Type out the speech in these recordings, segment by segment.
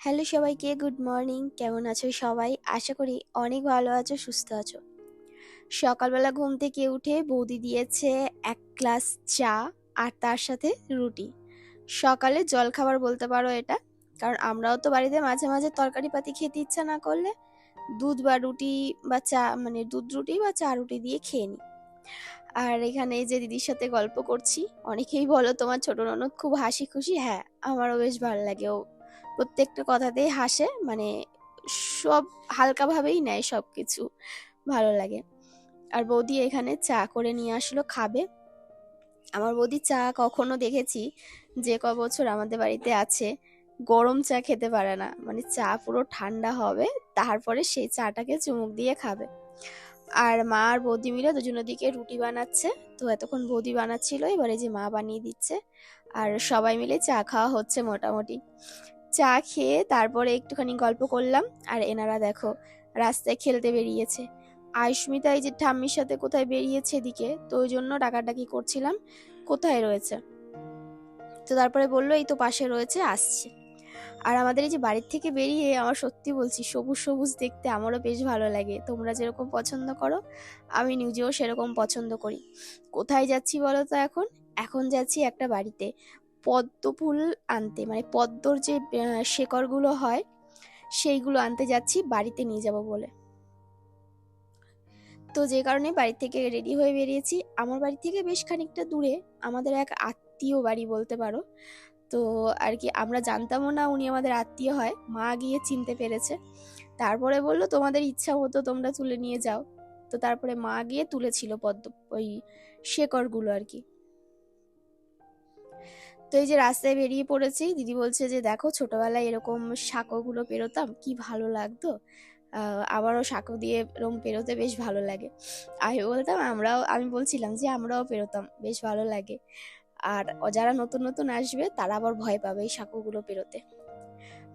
Hello সবাইকে, good morning. কেমন আছো সবাই? আশা করি অনেক ভালো আছো, সুস্থ আছো। সকালবেলা ঘুম থেকে উঠে বৌদি দিয়েছে এক গ্লাস চা আর তার সাথে রুটি। সকালে জলখাবার বলতে পারো এটা, কারণ আমরাও তো বাড়িতে মাঝে মাঝে তরকারি পাতি খেতে ইচ্ছা না করলে দুধ বা রুটি বা চা মানে দুধ রুটি বা চা রুটি দিয়ে খেয়ে নিই। আর এখানে যে দিদির সাথে গল্প করছি, অনেকেই বলো তোমার ছোট ননদ খুব হাসি খুশি হ্যাঁ আমারও বেশ ভালো লাগে। ও প্রত্যেকটা কথাতেই হাসে মানে সব হালকাভাবেই নেয় সব কিছু ভালো লাগে। আর বৌদি এখানে চা করে নিয়ে আসলো, খাবে। আমার বৌদি চা কখনো দেখেছি, যে ক বছর আমাদের বাড়িতে আছে, গরম চা খেতে পারে না। মানে চা পুরো ঠান্ডা হবে, তারপরে সেই চাটাকে চুমুক দিয়ে খাবে। আর মা আর বৌদি মিলে দুজনের দিকে রুটি বানাচ্ছে, তো এতক্ষণ বৌদি বানাচ্ছিল, এবারে যে মা বানিয়ে দিচ্ছে। আর সবাই মিলে চা খাওয়া হচ্ছে মোটামুটি। চা খেয়ে তারপরে একটুখানি গল্প করলাম। আর এনারা দেখো, রাস্তায় খেলতে বেরিয়েছে। আয়ুষ্মিতা এই যে ঠাম্মির সাথে কোথায় বেরিয়েছে এদিকে, তো ওই জন্য ডাকাডাকি করছিলাম। কোথায় রয়েছে? তো তারপরে বলল, এই তো পাশে রয়েছে, আসছে। আর আমাদের এই যে বাড়ির থেকে বেরিয়ে আমার সত্যি বলছি, সবুজ সবুজ দেখতে আমারও বেশ ভালো লাগে। তোমরা যেরকম পছন্দ করো, আমি নিজেও সেরকম পছন্দ করি। কোথায় যাচ্ছি বলো তো এখন? এখন যাচ্ছি একটা বাড়িতে। পদ্ম ফুল আনতে মানে পদ্মর যে শেকড়গুলো হয়, সেইগুলো আনতে যাচ্ছি, বাড়িতে নিয়ে যাব বলে। তো যে কারণে বাড়ি থেকে রেডি হয়ে বেরিয়েছি। আমার বাড়ি থেকে বেশ খানিকটা দূরে, আমাদের এক আত্মীয় বাড়ি বলতে পারো। তো আর কি, আমরা জানতামও না উনি আমাদের আত্মীয় হয়, মা গিয়ে চিনতে পেরেছে। তারপরে বলল, তোমাদের ইচ্ছা মতো তোমরা তুলে নিয়ে যাও। তো তারপরে মা গিয়ে তুলেছিল পদ্ম, ওই শেকড়গুলো আর কি। তো এই যে রাস্তায় বেরিয়ে পড়েছি, দিদি বলছে যে, দেখো ছোটবেলায় এরকম সাঁকোগুলো পেরোতাম, কি ভালো লাগতো। আবারও সাঁকো দিয়ে এরকম পেরোতে বেশ ভালো লাগে। আমি বলতাম, আমরাও, আমি বলছিলাম যে, আমরাও পেরোতাম, বেশ ভালো লাগে। আর যারা নতুন নতুন আসবে, তারা আবার ভয় পাবে এই সাঁকোগুলো পেরোতে।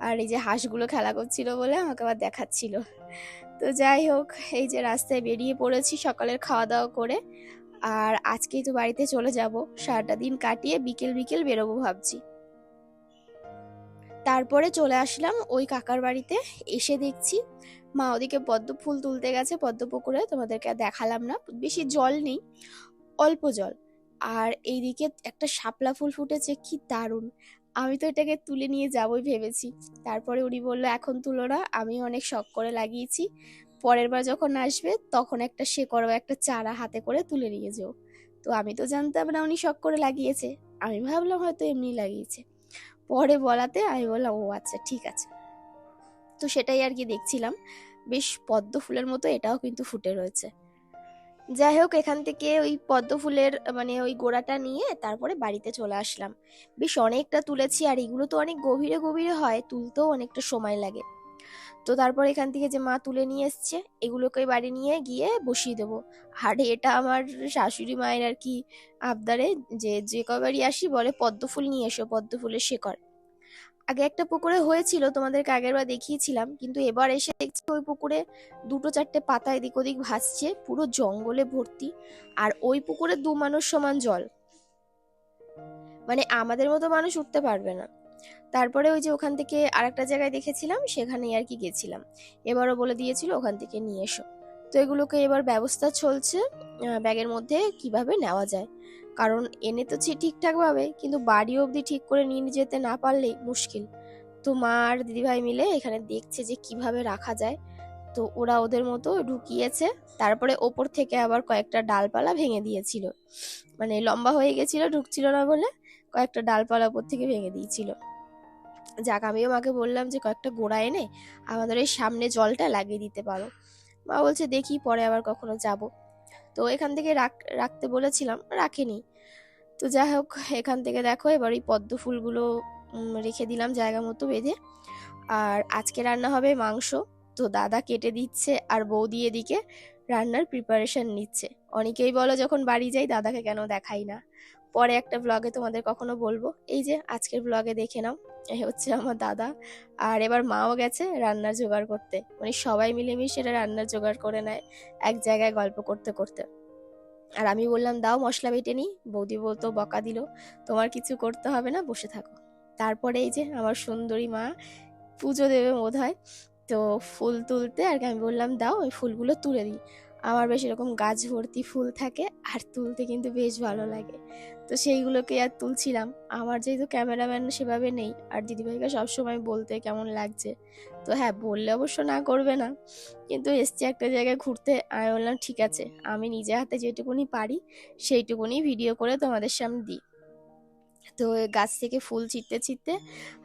আর এই যে হাঁসগুলো খেলা করছিল বলে আমাকে আবার দেখাচ্ছিল। তো যাই হোক, এই যে রাস্তায় বেরিয়ে পড়েছি সকালের খাওয়া দাওয়া করে আর আজকেই তো বাড়িতে চলে যাব। সারাটা দিন কাটিয়ে বিকেল বিকেল বেরোবো ভাবছি। তারপরে চলে আসলাম ওই কাকার বাড়িতে। এসে দেখছি মা ওদিকে পদ্ম ফুল তুলতে গেছে, পদ্ম পুকুরে। তোমাদেরকে দেখালাম না। বেশি জল নেই, অল্প জল। আর এইদিকে একটা শাপলা ফুল ফুটেছে, কি দারুণ। আমি তো এটাকে তুলে নিয়ে যাবই ভেবেছি। তারপরে উনি বলল, এখন তুলো না, আমি অনেক শখ করে লাগিয়েছি। পরের বার যখন আসবে, তখন একটা শেকড় বা একটা চারা হাতে করে তুলে নিয়ে যেও। তো আমি তো জানতাম না উনি শখ করে লাগিয়েছে। আমি ভাবলাম হয়তো এমনি লাগিয়েছে। পরে বলাতে আমি বললাম, ও আচ্ছা ঠিক আছে। তো সেটাই আর কি দেখছিলাম। বেশ পদ্ম ফুলের মতো এটাও কিন্তু ফুটে রয়েছে। যাই হোক, এখান থেকে ওই পদ্ম ফুলের মানে ওই গোড়াটা নিয়ে তারপরে বাড়িতে চলে আসলাম। বেশ অনেকটা তুলেছি আর এগুলো তো অনেক গভীরে গভীরে হয়, তুলতেও অনেকটা সময় লাগে। তো তারপর এখান থেকে যে মা তুলে নিয়ে এসছে, এগুলোকে বাড়ি নিয়ে গিয়ে বসিয়ে দেবো। আর এটা আমার শাশুড়ি মায়ের আর কি আবদারে যে যে কবারই আসি বলে পদ্ম ফুল নিয়ে এসো পদ্ম ফুলের শেকড়। আগে একটা পুকুরে হয়েছিল, তোমাদেরকে আগের বার দেখিয়েছিলাম, কিন্তু এবার এসে দেখছি ওই পুকুরে দুটো চারটে পাতা এদিক ওদিক ভাসছে, পুরো জঙ্গলে ভর্তি, আর ওই পুকুরে দু মানুষ সমান জল। মানে আমাদের মতো মানুষ উঠতে পারবে না। তারপরে ওই যে ওখান থেকে আরেকটা জায়গায় দেখেছিলাম, সেখানেই আর কি গেছিলাম। এবারও বলে দিয়েছিল, ওখান থেকে নিয়ে এসো। তো এগুলোকে এবার ব্যবস্থা চলছে ব্যাগের মধ্যে কীভাবে নেওয়া যায়। কারণ এনে তো ঠিকঠাক ভাবে কিন্তু বাড়ি অবধি ঠিক করে নিয়ে যেতে না পারলেই মুশকিল। তো মা আর দিদিভাই মিলে এখানে দেখছে যে কীভাবে রাখা যায়। তো ওরা ওদের মতো ঢুকিয়েছে, তারপরে ওপর থেকে আবার কয়েকটা ডালপালা ভেঙে দিয়েছিল। মানে লম্বা হয়ে গেছিল, ঢুকছিল না বলে কয়েকটা ডালপালা ওপর থেকে ভেঙে দিয়েছিল। যাক, আমিও মাকে বললাম যে কয়েকটা গোড়া এনে আমাদের এই সামনে জলটা লাগিয়ে দিতে পারো। মা বলছে, দেখি, পরে আবার কখনো যাব। তো এখান থেকে রাখ, রাখতে বলেছিলাম, রাখেনি। তো যাই হোক, এখান থেকে দেখো, এবার এই পদ্ম ফুলগুলো রেখে দিলাম জায়গা মতো বেঁধে। আর আজকে রান্না হবে মাংস। তো দাদা কেটে দিচ্ছে আর বৌদি এদিকে রান্নার প্রিপারেশন নিচ্ছে। অনেকেই বলো, যখন বাড়ি যাই, দাদাকে কেন দেখাই না? পরে একটা ব্লগে তোমাদের কখনো বলব। এই যে, আজকের ব্লগে দেখে নাও এই হচ্ছে আমার দাদা। আর এবার মাও গেছে রান্নার জোগাড় করতে। মানে সবাই মিলেমিশে এটা রান্নার জোগাড় করে নেয়, এক জায়গায় গল্প করতে করতে। আর আমি বললাম, দাও মশলা বেটে নিই। বৌদি বলতো, বকা দিল। তোমার কিছু করতে হবে না, বসে থাকো। তারপরে এই যে, আমার সুন্দরী মা পুজো দেবে বোধ হয় তো ফুল তুলতে আর আমি বললাম, দাও ওই ফুলগুলো তুলে দিই। আমার বেশ এরকম গাছ ভর্তি ফুল থাকে আর তুলতে কিন্তু বেশ ভালো লাগে। তো সেইগুলোকে আর তুলছিলাম। আমার যেহেতু ক্যামেরাম্যান সেভাবে নেই আর দিদিভাইকে সবসময় বলতে কেমন লাগছে। তো হ্যাঁ বললে অবশ্য না করবে না। কিন্তু এসছি একটা জায়গায় ঘুরতে। আমি বললাম, ঠিক আছে, আমি নিজে হাতে যেটুকুনি পারি, সেইটুকুনি ভিডিও করে তোমাদের সামনে দিই। তো গাছ থেকে ফুল ছিটতে ছিটতে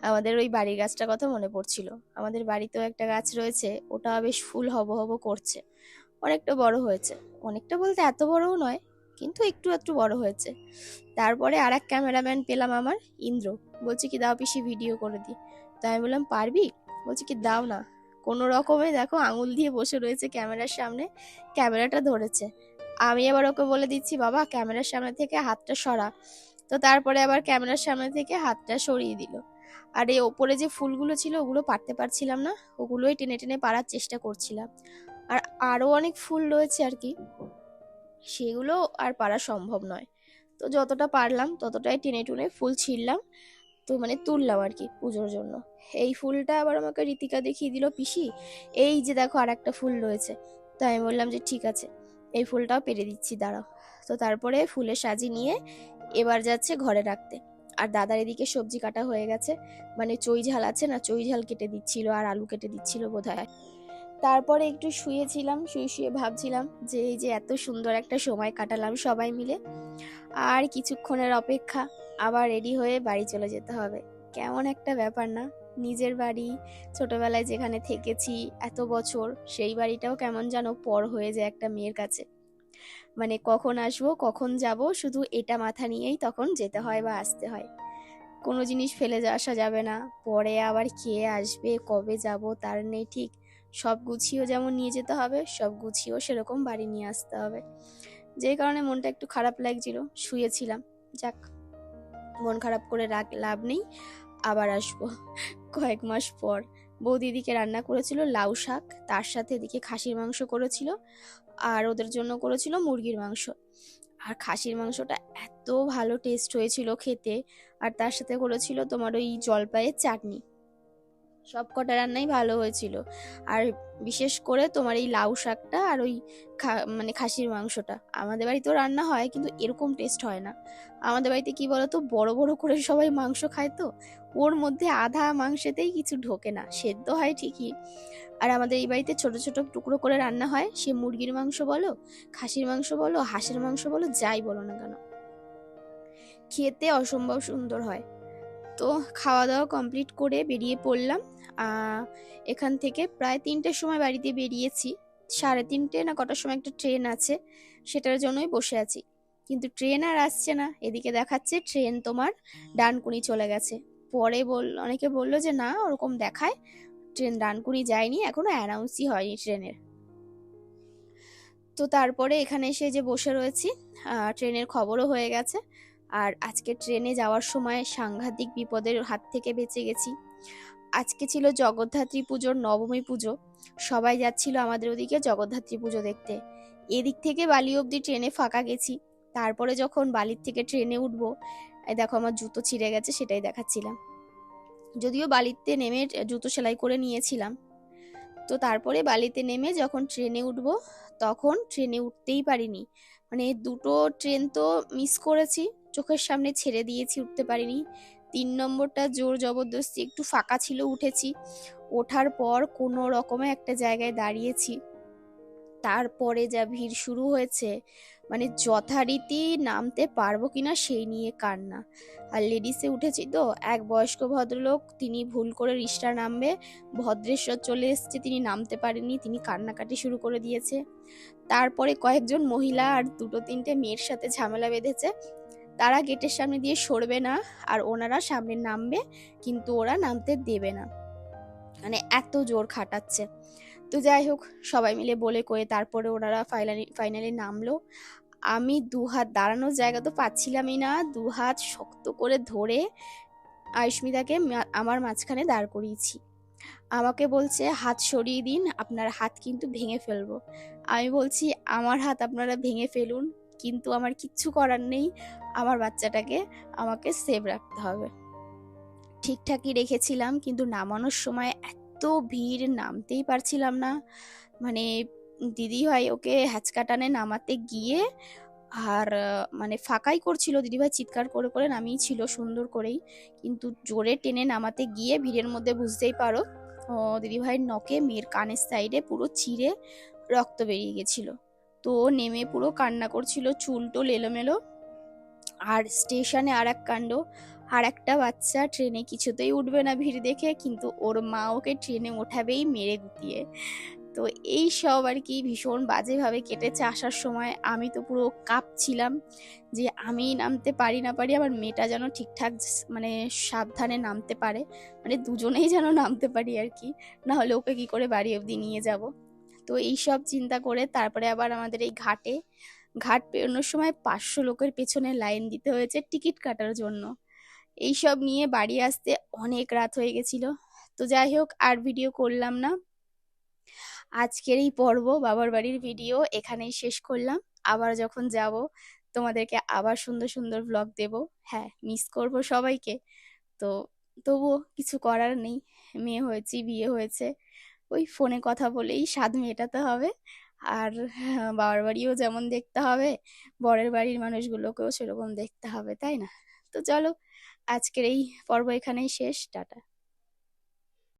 আমাদের ওই বাড়ির গাছটার কথা মনে পড়ছিল। আমাদের বাড়িতেও একটা গাছ রয়েছে, ওটা বেশ ফুল হব হব করছে। অনেকটা বড় হয়েছে। অনেকটা বলতে এত বড়ও নয়, কিন্তু একটু একটু বড় হয়েছে। তারপরে আর এক ক্যামেরাম্যান পেলাম আমার, ইন্দ্র। বলছে কি, দাও পিসি ভিডিও করে দিই তো আমি বললাম, পারবি? বলছে কি, দাও না। কোনো রকমে দেখো আঙুল দিয়ে বসে রয়েছে ক্যামেরার সামনে, ক্যামেরাটা ধরেছে। আমি আবার ওকে বলে দিচ্ছি, বাবা, ক্যামেরার সামনে থেকে হাতটা সরা। তো তারপরে আবার ক্যামেরার সামনে থেকে হাতটা সরিয়ে দিল। আর এই ওপরে যে ফুলগুলো ছিল, ওগুলো পারতে পারছিলাম না। ওগুলোই টেনে টেনে পারার চেষ্টা করছিলাম। আর আরও অনেক ফুল রয়েছে আর কি। সেগুলো আর পারা সম্ভব নয়। তো যতটা পারলাম, ততটাই টেনে টুনে ফুল ছিঁড়লাম। তো মানে তুললাম আর কি পুজোর জন্য। এই ফুলটা আবার আমাকে রীতিকা দেখিয়ে দিল, পিসি, এই যে দেখো আর একটা ফুল রয়েছে। তো আমি বললাম যে, ঠিক আছে, এই ফুলটাও পেরে দিচ্ছি, দাঁড়াও। তো তারপরে ফুলের সাজি নিয়ে এবার যাচ্ছে ঘরে রাখতে। আর দাদার এদিকে সবজি কাটা হয়ে গেছে। মানে চই ঝাল আছে না চই ঝাল কেটে দিচ্ছিল আর আলু কেটে দিচ্ছিল বোধহয়। তারপরে একটু শুয়েছিলাম, শুয়ে শুয়ে ভাবছিলাম যে এই যে এত সুন্দর একটা সময় কাটালাম সবাই মিলে। আর কিছুক্ষণের অপেক্ষা, আবার রেডি হয়ে বাড়ি চলে যেতে হবে। কেমন একটা ব্যাপার না? নিজের বাড়ি, ছোটবেলায় যেখানে থেকেছি এত বছর, সেই বাড়িটাও কেমন যেন পর হয়ে যায় একটা মেয়ের কাছে। মানে কখন আসব, কখন যাব, শুধু এটা মাথা নিয়েই তখন যেতে হয় বা আসতে হয়। কোনো জিনিস ফেলে আসা যাবে না। পরে আবার কে আসবে, কবে যাব, তার নেই ঠিক। সব গুছিয়েও যেমন নিয়ে যেতে হবে, সব গুছিয়েও সেরকম বাড়ি নিয়ে আসতে হবে। যেই কারণে মনটা একটু খারাপ লাগছিল, শুয়েছিলাম। যাক, মন খারাপ করে রাখ লাভ নেই, আবার আসব। কয়েক মাস পর বৌদি এদিকে রান্না করেছিল লাউ শাক, তার সাথে এদিকে খাসির মাংস করেছিল, আর ওদের জন্য করেছিল মুরগির মাংস। আর খাসির মাংসটা এত ভালো টেস্ট হয়েছিল খেতে, আর তার সাথে করেছিল তোমার ওই জলপাইয়ের চাটনি। সব কটা রান্নাই ভালো হয়েছিল। আর বিশেষ করে তোমার এই লাউ শাকটা আর ওই মানে খাসির মাংসটা। আমাদের বাড়িতেও রান্না হয় কিন্তু এরকম টেস্ট হয় না। আমাদের বাড়িতে কি বলতো, বড় বড় করে সবাই মাংস খায় তো, ওর মধ্যে আধা মাংসেতেই কিছু ঢোকে না, সেদ্ধ হয় ঠিকই। আর আমাদের এই বাড়িতে ছোট ছোট টুকরো করে রান্না হয়, সে মুরগির মাংস বলো, খাসির মাংস বলো, হাঁসের মাংস বলো, যাই বলো না কেন। খেতে অসম্ভব সুন্দর হয়। তো খাওয়া দাওয়া কমপ্লিট করে বেরিয়ে পড়লাম। এখান থেকে প্রায় তিনটের সময় বাড়িতে বেরিয়েছি। সাড়ে তিনটে না কটার সময় একটা ট্রেন আছে, সেটার জন্যই বসে আছি। কিন্তু ট্রেন আর আসছে না, এদিকে দেখাচ্ছে ট্রেন তোমার ডানকুনি চলে গেছে। পরে বল, অনেকে বলল যে না, ওরকম দেখায়। ট্রেন ডানকুনি যায়নি, এখনও অ্যানাউন্সই হয়নি ট্রেনের। তো তারপরে এখানে এসে যে বসে রয়েছি ট্রেনের খবরও হয়ে গেছে। আর আজকে ট্রেনে যাওয়ার সময় সাংঘাতিক বিপদের হাত থেকে বেঁচে গেছি। আজকে ছিল জগদ্ধাত্রী পুজোর নবমী পুজো। সবাই যাচ্ছিল আমাদের ওদিকে জগদ্ধাত্রী পুজো দেখতে। এদিক থেকে বালি অবধি ট্রেনে ফাঁকা গেছি। তারপরে যখন বালির থেকে ট্রেনে উঠবো দেখো আমার জুতো ছিঁড়ে গেছে, সেটাই দেখাচ্ছিলাম। যদিও বালিতে নেমে জুতো সেলাই করে নিয়েছিলাম। তো তারপরে বালিতে নেমে যখন ট্রেনে উঠবো, তখন ট্রেনে উঠতেই পারিনি। মানে দুটো ট্রেন তো মিস করেছি, চোখের সামনে ছেড়ে দিয়েছি, উঠতে পারিনি। তিন নম্বরটা জোর জবরদস্তি একটু ফাঁকা ছিল উঠেছি। ওঠার পর কোনো রকমে একটা জায়গায় দাঁড়িয়েছি। তারপরে যা ভিড় শুরু হয়েছে মানে যথারীতি নামতে পারব কিনা সেই নিয়ে কান্না। আর লেডিসে উঠেছি তো, এক বয়স্ক ভদ্রলোক, তিনি ভুল করে রিস্টা নামবে, ভদ্রেশ্বর চলে এসছে, তিনি নামতে পারেননি, তিনি কান্নাকাটি শুরু করে দিয়েছে। তারপরে কয়েকজন মহিলা আর দুটো তিনটে মেয়ের সাথে ঝামেলা বেঁধেছে তারা গেটের সামনে দিয়ে সরবে না আর ওনারা সামনে নামবে, কিন্তু ওরা নামতে দেবে না। মানে এত জোর খাটাচ্ছে। তো যাই হোক, সবাই মিলে বলে কয়ে তারপরে ওনারা ফাইনালি ফাইনালি নামলো। আমি দু হাত দাঁড়ানোর জায়গা তো পাচ্ছিলামই না দু হাত শক্ত করে ধরে আয়ুষ্মিতাকে আমার মাঝখানে দাঁড় করিয়েছি। আমাকে বলছে, হাত সরিয়ে দিন, আপনার হাত কিন্তু ভেঙে ফেলব। আমি বলছি, আমার হাত আপনারা ভেঙে ফেলুন কিন্তু আমার কিচ্ছু করার নেই। আমার বাচ্চাটাকে আমাকে সেভ রাখতে হবে। ঠিকঠাকই রেখেছিলাম, কিন্তু নামানোর সময় এত ভিড়, নামতেই পারছিলাম না। মানে দিদিভাই ওকে হ্যাচকা টানে নামাতে গিয়ে আর মানে ফাঁকাই করছিল দিদিভাই চিৎকার করে করে নামিয়েছিল সুন্দর করেই। কিন্তু জোরে টেনে নামাতে গিয়ে ভিড়ের মধ্যে বুঝতেই পারো দিদিভাইয়ের নখে মেয়ের কানের সাইডে পুরো ছিঁড়ে রক্ত বেরিয়ে গেছিল। তো নেমে পুরো কান্না করছিল, চুল টুল এলোমেলো। আর স্টেশনে আর এক কাণ্ড, আর একটা বাচ্চা ট্রেনে কিছুতেই উঠবে না ভিড় দেখে, কিন্তু ওর মা ওকে ট্রেনে ওঠাবেই মেরে গুটিয়ে। তো এই সব আর কি ভীষণ বাজেভাবে কেটেছে আসার সময়। আমি তো পুরো কাঁপছিলাম যে আমি নামতে পারি না পারি, আমার মেয়েটা যেন ঠিকঠাক মানে সাবধানে নামতে পারে। মানে দুজনেই যেন নামতে পারি আর কি। না হলে ওকে কি করে বাড়ি অবধি নিয়ে যাব? তো এই সব চিন্তা করে তারপরে আবার আমাদের এই ঘাটে, ঘাট পেরোনোর সময় পাঁচশো লোকের পেছনে লাইন দিতে হয়েছে টিকিট কাটার জন্য। এইসব নিয়ে বাড়ি আসতে অনেক রাত হয়ে গেছিল। তো যাই হোক, আর ভিডিও করলাম না। আজকের এই পর্ব, বাবার বাড়ির ভিডিও এখানেই শেষ করলাম। আবার যখন যাব, তোমাদেরকে আবার সুন্দর সুন্দর ব্লগ দেব। হ্যাঁ মিস করব সবাইকে। তো তবুও কিছু করার নেই। মেয়ে হয়েছি, বিয়ে হয়েছে। ওই ফোনে কথা বলেই, স্বাদ মেটাতে হবে। আর বাবার বাড়িও যেমন দেখতে হবে, বরের বাড়ির মানুষগুলোকেও সেরকম দেখতে হবে, তাই না? তো চলো, আজকের এই পর্ব এখানেই শেষ, টাটা।